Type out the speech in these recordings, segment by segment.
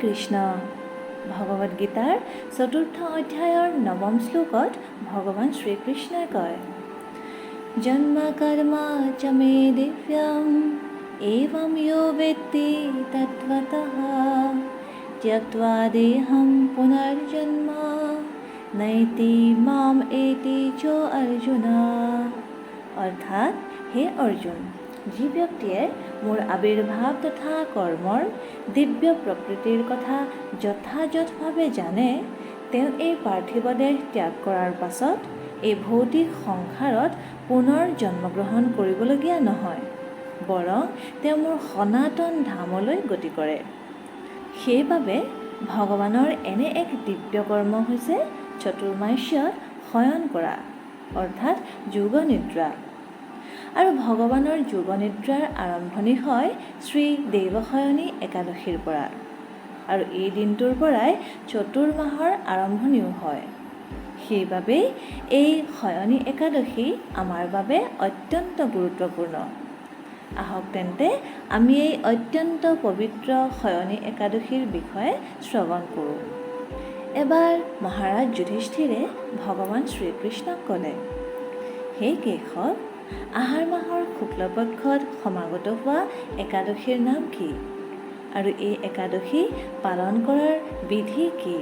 কৃষ্ণ। ভগৱদ গীতাৰ চতুৰ্থ অধ্যায়ৰ নৱম শ্লোকত ভগৱান শ্ৰীকৃষ্ণই কয়, জন্ম কৰ্ম চ মে দিব্যম, এৱম য়ো বেত্তি তত্ত্বতঃ ত্যক্त्वा দেহম পুনৰ্জন্ম, নৈতি মাম এতি চ অৰ্জুন। অৰ্থাৎ হে অৰ্জুন যি ব্যক্তিয়ে মোৰ আৱিৰ্ভাৱ তথা কৰ্মৰ দিব্য প্ৰকৃতিৰ কথা যথাযথভাৱে জানে, তেওঁ এই পাৰ্থিৱ দেহ ত্যাগ কৰাৰ পাছত এই ভৌতিক সংসাৰত পুনৰ জন্মগ্ৰহণ কৰিবলগীয়া নহয়, বৰং তেওঁ মোৰ সনাতন ধামলৈ গতি কৰে। সেইবাবে ভগৱানৰ এনে এক দিব্য কৰ্ম হৈছে চতুৰ্মাস্যত শয়ন কৰা, অৰ্থাৎ যোগ নিদ্ৰা আৰু ভগৱানৰ যোগ নিদ্ৰাৰ আৰম্ভণি হয় শ্ৰী দেৱশয়নী একাদশীৰ পৰা। আৰু এই দিনটোৰ পৰাই চতুৰ্মাহৰ আৰম্ভণিও হয়। সেইবাবেই এই শয়নী একাদশী আমাৰ বাবে অত্যন্ত গুৰুত্বপূৰ্ণ। আহক তেন্তে আমি এই অত্যন্ত পবিত্ৰ শয়নী একাদশীৰ বিষয়ে শ্ৰৱণ কৰোঁ। এবাৰ মহাৰাজ যুধিষ্ঠিৰে ভগৱান শ্ৰীকৃষ্ণক ক'লে হে কেশৱ আহাৰ মাহৰ শুক্লপক্ষত সমাগত হোৱা একাদশীৰ নাম কি? আৰু এই একাদশী পালন কৰাৰ বিধি কি?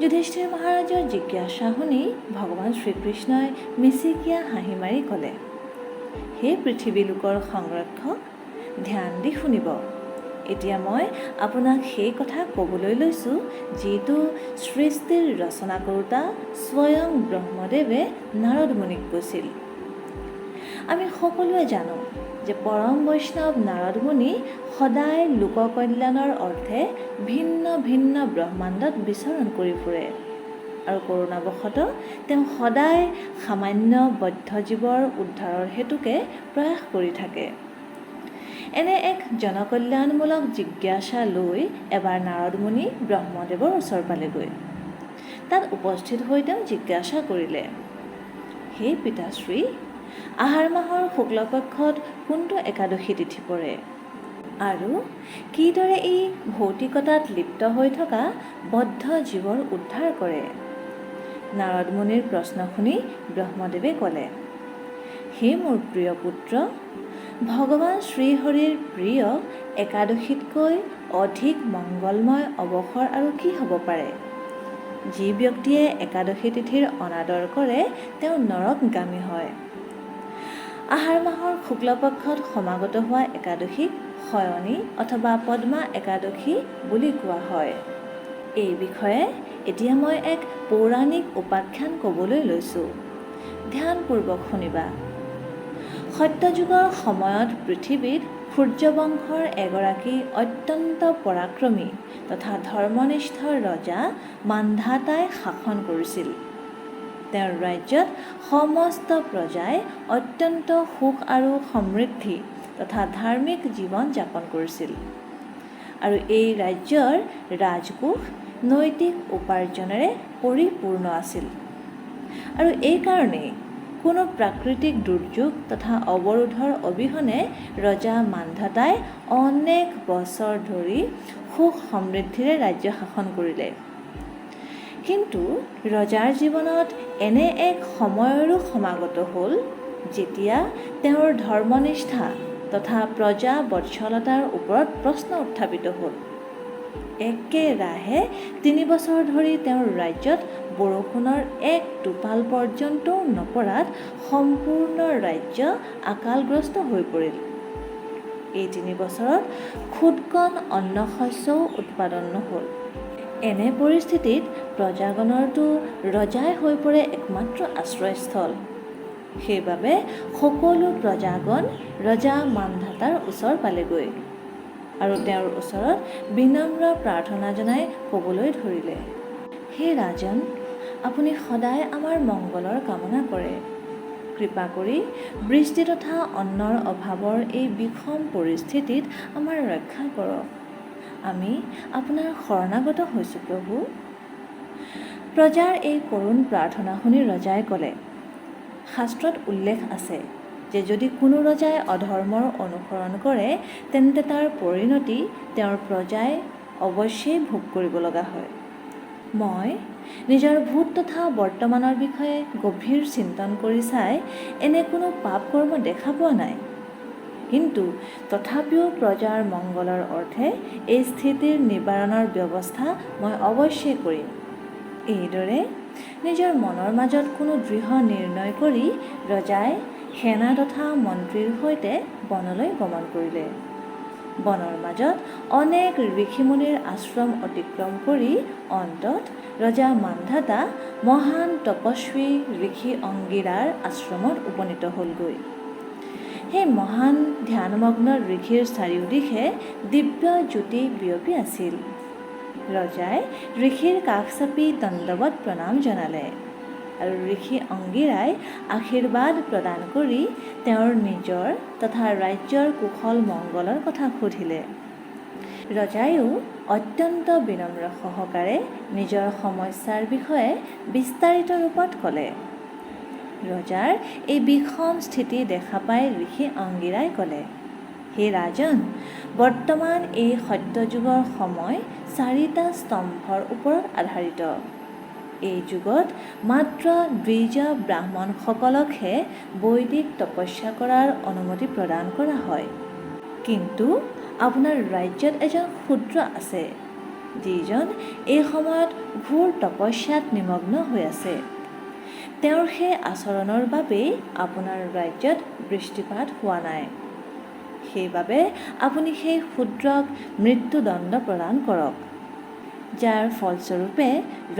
যুধিষ্ঠিৰ মহাৰাজৰ জিজ্ঞাসা শুনি ভগৱান শ্ৰীকৃষ্ণই মিচিকীয়া হাঁহি মাৰি ক'লে হে পৃথিৱী লোকৰ সংৰক্ষক ধ্যান দি শুনিব। এতিয়া মই আপোনাক সেই কথা ক'বলৈ লৈছোঁ যিটো সৃষ্টিৰ ৰচনা কৰোঁতা স্বয়ং ব্ৰহ্মদেৱে নাৰদ মুনিক কৈছিল। আমি সকলোৱে জানো যে পৰম বৈষ্ণৱ নাৰদ মুনি সদায় লোককল্যাণৰ অৰ্থে ভিন্ন ভিন্ন ব্ৰহ্মাণ্ডত বিচৰণ কৰি ফুৰে। আৰু কৰোণাবশতঃ তেওঁ সদায় সামান্য বদ্ধ জীৱৰ উদ্ধাৰৰ হেতুকে প্ৰয়াস কৰি থাকে। এনে এক জনকল্যাণমূলক জিজ্ঞাসা লৈ এবাৰ নাৰদ মুনি ব্ৰহ্মদেৱৰ ওচৰ পালেগৈ। তাত উপস্থিত হৈ তেওঁ জিজ্ঞাসা কৰিলে হে পিতাশ্ৰী আহাৰ মাহৰ শুক্লপক্ষত কোনটো একাদশী তিথি পৰে? আৰু কিদৰে ই ভৌতিকতাত লিপ্ত হৈ থকা বদ্ধ জীৱৰ উদ্ধাৰ কৰে? নাৰদ মুনিৰ প্ৰশ্ন শুনি ব্ৰহ্মদেৱে ক'লে হে মোৰ প্ৰিয় পুত্ৰ ভগৱান শ্ৰীহৰিৰ প্ৰিয় একাদশীতকৈ অধিক মংগলময় অৱসৰ আৰু কি হ'ব পাৰে? যি ব্যক্তিয়ে একাদশী তিথিৰ অনাদৰ কৰে তেওঁ নৰকগামী হয়। আহাৰ মাহৰ শুক্লপক্ষত সমাগত হোৱা একাদশীক শয়নী অথবা পদ্মা একাদশী বুলি কোৱা হয়। এই বিষয়ে এতিয়া মই এক পৌৰাণিক উপাখ্যান ক'বলৈ লৈছোঁ। ধ্যানপূৰ্বক শুনিবা। সত্যযুগৰ সময়ত পৃথিৱীত সূৰ্যবংশৰ এগৰাকী অত্যন্ত পৰাক্ৰমী তথা ধৰ্মনিষ্ঠ ৰজা মান্ধাতাই শাসন কৰিছিল। তেওঁৰ ৰাজ্যত সমস্ত প্ৰজাই অত্যন্ত সুখ আৰু সমৃদ্ধি তথা ধাৰ্মিক জীৱন যাপন কৰিছিল। আৰু এই ৰাজ্যৰ ৰাজকোষ নৈতিক উপাৰ্জনেৰে পৰিপূৰ্ণ আছিল। আৰু এইকাৰণেই কোনো প্ৰাকৃতিক দুৰ্যোগ তথা অৱৰোধৰ অবিহনে ৰজা মান্ধাতাই অনেক বছৰ ধৰি সুখ সমৃদ্ধিৰে ৰাজ্য শাসন কৰিলে। কিন্তু ৰজাৰ জীৱনত এনে এক সময়ৰো সমাগত হ'ল যেতিয়া তেওঁৰ ধৰ্মনিষ্ঠা তথা প্ৰজা বৎসলতাৰ ওপৰত প্ৰশ্ন উত্থাপিত হ'ল। একেৰাহে তিনি বছৰ ধৰি তেওঁৰ ৰাজ্যত বৰষুণৰ এক টোপাল পৰ্যন্তও নপৰাত সম্পূৰ্ণ ৰাজ্য আকালগ্ৰস্ত হৈ পৰিল। এই তিনি বছৰত খুদকণ অন্ন শস্যও উৎপাদন নহ'ল। এনে পৰিস্থিতিত প্ৰজাগণৰতো ৰজাই হৈ পৰে একমাত্ৰ আশ্ৰয়স্থল। সেইবাবে সকলো প্ৰজাগণ ৰজা মানধাতাৰ ওচৰ পালেগৈ আৰু তেওঁৰ ওচৰত বিনম্ৰ প্ৰাৰ্থনা জনাই ক'বলৈ ধৰিলে। হে ৰাজন আপুনি সদায় আমাৰ মংগলৰ কামনা কৰে। কৃপা কৰি বৃষ্টি তথা অন্নৰ অভাৱৰ এই বিষম পৰিস্থিতিত আমাৰ ৰক্ষা কৰক। আমি আপোনাৰ শৰণাগত হৈছোঁ প্ৰভু। প্ৰজাৰ এই কৰুণ প্ৰাৰ্থনা শুনি ৰজাই ক'লে, শাস্ত্ৰত উল্লেখ আছে যে যদি কোনো ৰজাই অধৰ্মৰ অনুসৰণ কৰে, তেন্তে তাৰ পৰিণতি তেওঁৰ প্ৰজাই অৱশ্যেই ভোগ কৰিব লগা হয়। মই নিজৰ ভূত তথা বৰ্তমানৰ বিষয়ে গভীৰ চিন্তন কৰি চাই এনে কোনো পাপ কৰ্ম দেখা পোৱা নাই। কিন্তু তথাপিও প্ৰজাৰ মংগলৰ অৰ্থে এই স্থিতিৰ নিবাৰণৰ ব্যৱস্থা মই অৱশ্যেই কৰিম। এইদৰে নিজৰ মনৰ মাজত কোনো দৃঢ় নিৰ্ণয় কৰি ৰজাই সেনা তথা মন্ত্ৰীৰ সৈতে বনলৈ গমন কৰিলে। বনৰ মাজত অনেক ঋষিমুনিৰ আশ্ৰম অতিক্ৰম কৰি অন্তত ৰজা মান্ধাতা মহান তপস্বী ঋষি অংগীৰাৰ আশ্ৰমত উপনীত হ'লগৈ। সেই মহান ধ্যানমগ্ন ঋষিৰ চাৰিওদিশে দিব্য জ্যোতি বিয়পি আছিল। ৰজাই ঋষিৰ কাষ চাপি দণ্ডৱত প্ৰণাম জনালে আৰু ঋষি অংগীৰাই আশীৰ্বাদ প্ৰদান কৰি তেওঁৰ নিজৰ তথা ৰাজ্যৰ কুশল মংগলৰ কথা সুধিলে। ৰজাইও অত্যন্ত বিনম্ৰ সহকাৰে নিজৰ সমস্যাৰ বিষয়ে বিস্তাৰিত ৰূপত ক'লে। ৰজাৰ এই বিষম স্থিতি দেখা পাই ঋষি অংগীৰাই ক'লে হে ৰাজন, বৰ্তমান এই সত্যযুগৰ সময় চাৰিটা স্তম্ভৰ ওপৰত আধাৰিত। এই যুগত মাত্ৰ দ্বিজ ব্ৰাহ্মণসকলকহে বৈদিক তপস্যা কৰাৰ অনুমতি প্ৰদান কৰা হয়। কিন্তু আপোনাৰ ৰাজ্যত এজন ক্ষুদ্ৰ আছে। যিজন এই সময়ত ঘোৰ তপস্যাত নিমগ্ন হৈ আছে। তেওঁৰ সেই আচৰণৰ বাবেই আপোনাৰ ৰাজ্যত বৃষ্টিপাত হোৱা নাই। সেইবাবে আপুনি সেই ক্ষুদ্ৰক মৃত্যুদণ্ড প্ৰদান কৰক, যাৰ ফলস্বৰূপে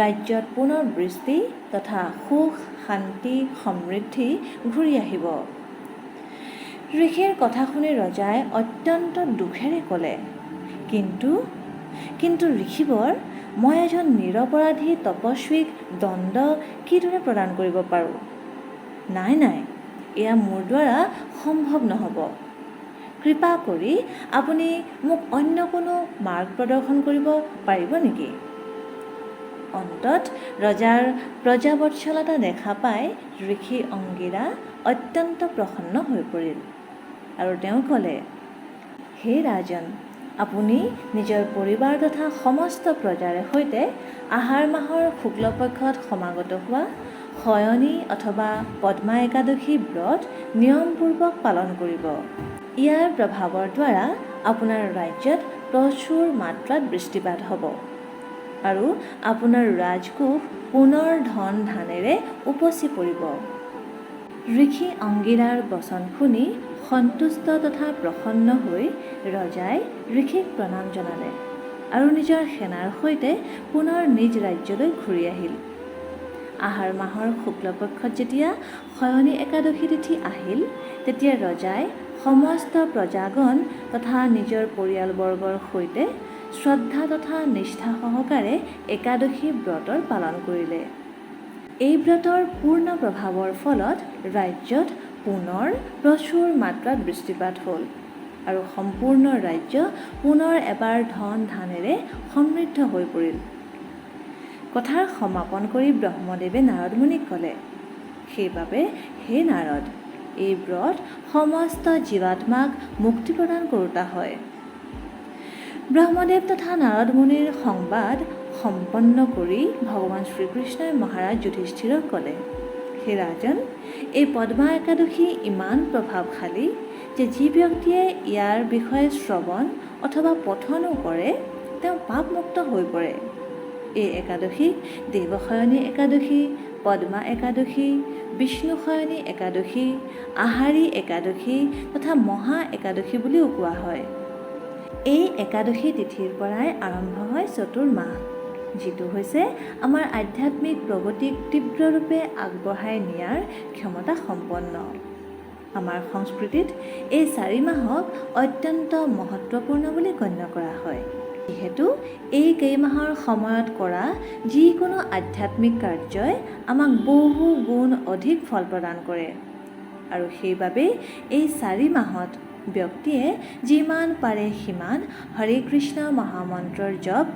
ৰাজ্যত পুনৰ বৃষ্টি তথা সুখ, শান্তি, সমৃদ্ধি ঘূৰি আহিব। ঋষিৰ কথা শুনি ৰজাই অত্যন্ত দুখেৰে ক'লে, কিন্তু কিন্তু ঋষিবৰ, মই এজন নিৰপৰাধী তপস্বীক দণ্ড কিদৰে প্ৰদান কৰিব পাৰোঁ? নাই নাই, এয়া মোৰ দ্বাৰা সম্ভৱ নহ'ব। কৃপা কৰি আপুনি মোক অন্য কোনো মাৰ্গ প্ৰদৰ্শন কৰিব পাৰিব নেকি? অন্তত ৰজাৰ প্ৰজাবৎসলতা দেখা পাই ঋষি অংগীৰা অত্যন্ত প্ৰসন্ন হৈ পৰিল। আৰু তেওঁ ক'লে, হে ৰাজন, আপুনি নিজৰ পৰিবাৰ তথা সমস্ত প্ৰজাৰে সৈতে আহাৰ মাহৰ শুক্লপক্ষত সমাগত হোৱা শয়নী অথবা পদ্মা একাদশী ব্ৰত নিয়মপূৰ্বক পালন কৰিব। ইয়াৰ প্ৰভাৱৰ দ্বাৰা আপোনাৰ ৰাজ্যত প্ৰচুৰ মাত্ৰাত বৃষ্টিপাত হ'ব আৰু আপোনাৰ ৰাজকোষ পুনৰ ধন ধানেৰে উপচি পৰিব। ঋষি অংগীৰাৰ বচন শুনি সন্তুষ্ট তথা প্ৰসন্ন হৈ ৰজাই ঋষিক প্ৰণাম জনালে আৰু নিজৰ সেনাৰ সৈতে পুনৰ নিজ ৰাজ্যলৈ ঘূৰি আহিল। আহাৰ মাহৰ শুক্লপক্ষত যেতিয়া শয়নী একাদশী তিথি আহিল তেতিয়া ৰজাই সমস্ত প্ৰজাগণ তথা নিজৰ পৰিয়ালবৰ্গৰ সৈতে শ্ৰদ্ধা তথা নিষ্ঠা সহকাৰে একাদশী ব্ৰতৰ পালন কৰিলে। এই ব্ৰতৰ পূৰ্ণ প্ৰভাৱৰ ফলত ৰাজ্যত পুনৰ প্ৰচুৰ মাত্ৰাত বৃষ্টিপাত হ'ল আৰু সম্পূৰ্ণ ৰাজ্য পুনৰ এবাৰ ধন ধানেৰে সমৃদ্ধ হৈ পৰিল। কথাৰ সমাপন কৰি ব্ৰহ্মদেৱে নাৰদমুনিক ক'লে, সেইবাবে হে নাৰদ, এই ব্ৰত সমস্ত জীৱাত্মাক মুক্তি প্ৰদান কৰোঁতা হয়। ব্ৰহ্মদেৱ তথা নাৰদ মুনিৰ সংবাদ সম্পন্ন কৰি ভগৱান শ্ৰীকৃষ্ণই মহাৰাজ যুধিষ্ঠিৰক ক'লে, হে ৰাজন, এই পদ্মা একাদশী ইমান প্ৰভাৱশালী যে যি ব্যক্তিয়ে ইয়াৰ বিষয়ে শ্ৰৱণ অথবা পঠনো কৰে, তেওঁ পাপমুক্ত হৈ পৰে। এই একাদশীক দেৱশয়নী একাদশী পদ্মা একাদশী বিষ্ণুশয়নী একাদশী আহাৰী একাদশী তথা মহা একাদশী বুলিও কোৱা হয়। এই একাদশী তিথিৰ পৰাই আৰম্ভ হয় চতুৰ্মাহ যিটো হৈছে আমাৰ আধ্যাত্মিক প্ৰগতিক তীব্ৰৰূপে আগবঢ়াই নিয়াৰ ক্ষমতা সম্পন্ন। আমাৰ সংস্কৃতিত এই চাৰি মাহক অত্যন্ত মহত্বপূৰ্ণ বুলি গণ্য কৰা হয়। যিহেতু এই কেইমাহৰ সময়ত কৰা যিকোনো আধ্যাত্মিক কাৰ্যই আমাক বহু গুণ অধিক ফল প্ৰদান কৰে। আৰু সেইবাবেই এই চাৰি মাহত ব্যক্তিয়ে যিমান পাৰে সিমান হৰে কৃষ্ণ মহামন্ত্ৰৰ জপ,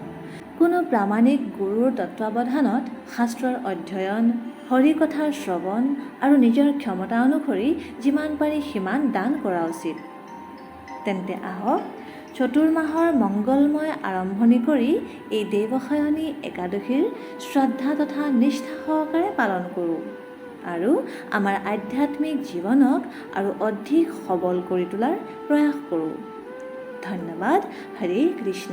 কোনো প্ৰামাণিক গুৰুৰ তত্বাৱধানত শাস্ত্ৰৰ অধ্যয়ন হৰিকথাৰ শ্ৰৱণ আৰু নিজৰ ক্ষমতা অনুসৰি যিমান পাৰি সিমান দান কৰা উচিত। তেন্তে আহক চতুৰ্মাহৰ মংগলময় আৰম্ভণি কৰি এই দেৱসায়নী একাদশীৰ শ্ৰদ্ধা তথা নিষ্ঠা সহকাৰে পালন কৰোঁ। আৰু আমাৰ আধ্যাত্মিক জীৱনক আৰু অধিক সবল কৰি তোলাৰ প্ৰয়াস কৰোঁ। ধন্যবাদ। হৰে কৃষ্ণ।